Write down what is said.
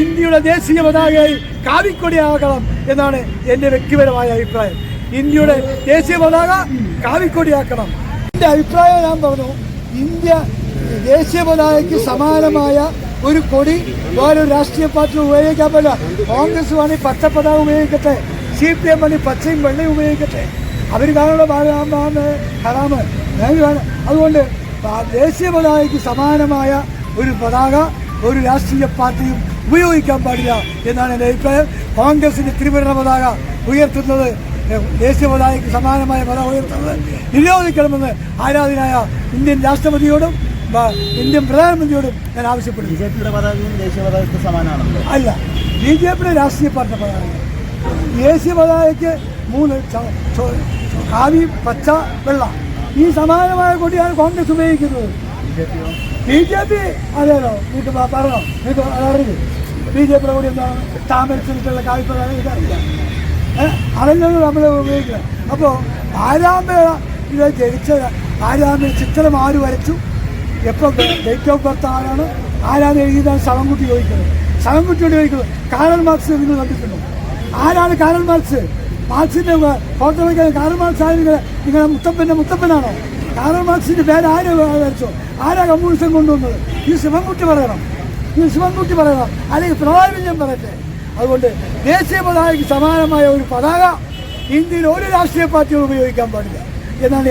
ഇന്ത്യയുടെ ദേശീയ പതാകയായി കാവിക്കൊടിയാകണം എന്നാണ് എന്റെ വ്യക്തിപരമായ അഭിപ്രായം. ഇന്ത്യയുടെ ദേശീയ പതാക കാവിക്കൊടിയാക്കണം. എന്റെ അഭിപ്രായം ഞാൻ പറഞ്ഞു ഇന്ത്യ ദേശീയ പതാകയ്ക്ക് സമാനമായ ഒരു കൊടി വേറൊരു രാഷ്ട്രീയ പാർട്ടി ഉപയോഗിക്കാൻ പറ്റില്ല കോൺഗ്രസ് വേണമെങ്കിൽ പച്ച പതാക ഉപയോഗിക്കട്ടെ സി പി എം വേണമെങ്കിൽ പച്ചയും വെള്ളയും ഉപയോഗിക്കട്ടെ. അവർ കാണുന്ന ഭാഗമാണ് ഞങ്ങൾക്ക് അതുകൊണ്ട് ദേശീയ പതാകയ്ക്ക് സമാനമായ ഒരു പതാക ഒരു രാഷ്ട്രീയ പാർട്ടിയും ഉപയോഗിക്കാൻ പാടില്ല എന്നാണ് എന്റെ അഭിപ്രായം. കോൺഗ്രസിന്റെ ത്രിവർണ പതാക ഉയർത്തുന്നത് ദേശീയ പതാകയ്ക്ക് സമാനമായ പത ഉയർത്തുന്നത് നിരോധിക്കണമെന്ന് ആരാധനായ ഇന്ത്യൻ രാഷ്ട്രപതിയോടും ഇന്ത്യൻ പ്രധാനമന്ത്രിയോടും ഞാൻ ആവശ്യപ്പെടുന്നു. ബി ജെ പിയുടെ പതാകയും ദേശീയ പതാകയ്ക്ക് സമാനമാണല്ലോ. അല്ല ബി ജെ പിയുടെ രാഷ്ട്രീയ പാർട്ടി പതാക. ദേശീയ പതാകയ്ക്ക് മൂന്ന് കാവി പച്ച വെള്ള. ഈ സമാനമായ കൊടിയാണ് കോൺഗ്രസ് ഉപയോഗിക്കുന്നത്. ബി ജെ പി അതെയല്ലോ നിങ്ങൾക്ക് പറഞ്ഞോ. നിങ്ങൾക്ക് അതറിയില്ല ബി ജെ പിയുടെ കൂടി എന്താണ്? താമരത്തിലുള്ള കാവി പതാക ഇതറിയില്ല ഏഹ് അതെല്ലാം നമ്മൾ ഉപയോഗിക്കുക അപ്പോൾ ആരാമ്പേള ഇത് ജനിച്ച ആരാമ്പ ചിത്രം ആര് വരച്ചു? എപ്പോൾ ഡേറ്റ് ഓഫ് ബർത്ത് ആരാണ്? ആരാണ് എഴുതിയതാണ് ശവൻകുട്ടി ചോദിക്കുന്നത്. ശവൻകുട്ടിയോട് ചോദിക്കുന്നത് കാരൽ മാർക്സ് നിങ്ങൾ കണ്ടിട്ടുണ്ടോ? ആരാണ് കാരൽ മാർക്സ്? മാർക്സിന്റെ ഫോട്ടോ വയ്ക്കാൻ കാരൽ മാർക്സ് ആയിരുന്നു നിങ്ങളെ നിങ്ങളെ മുത്തപ്പന്റെ മുത്തപ്പനാണോ? കാരൽ മാർക്സിന്റെ പേര് ആര് വരച്ചോ? ആരാ കമ്മ്യൂണിസം കൊണ്ടുവന്നത്? ഈ ശിവൻകുട്ടി പറയണം. ഈ ശിവൻകുട്ടി പറയണം. അല്ലെങ്കിൽ പിണറായി വിജയൻ പറയട്ടെ. അതുകൊണ്ട് ദേശീയ പതാകയ്ക്ക് സമാനമായ ഒരു പതാക ഇന്ത്യയിൽ ഒരു രാഷ്ട്രീയ പാർട്ടിയും ഉപയോഗിക്കാൻ പാടില്ല. എന്നാണ്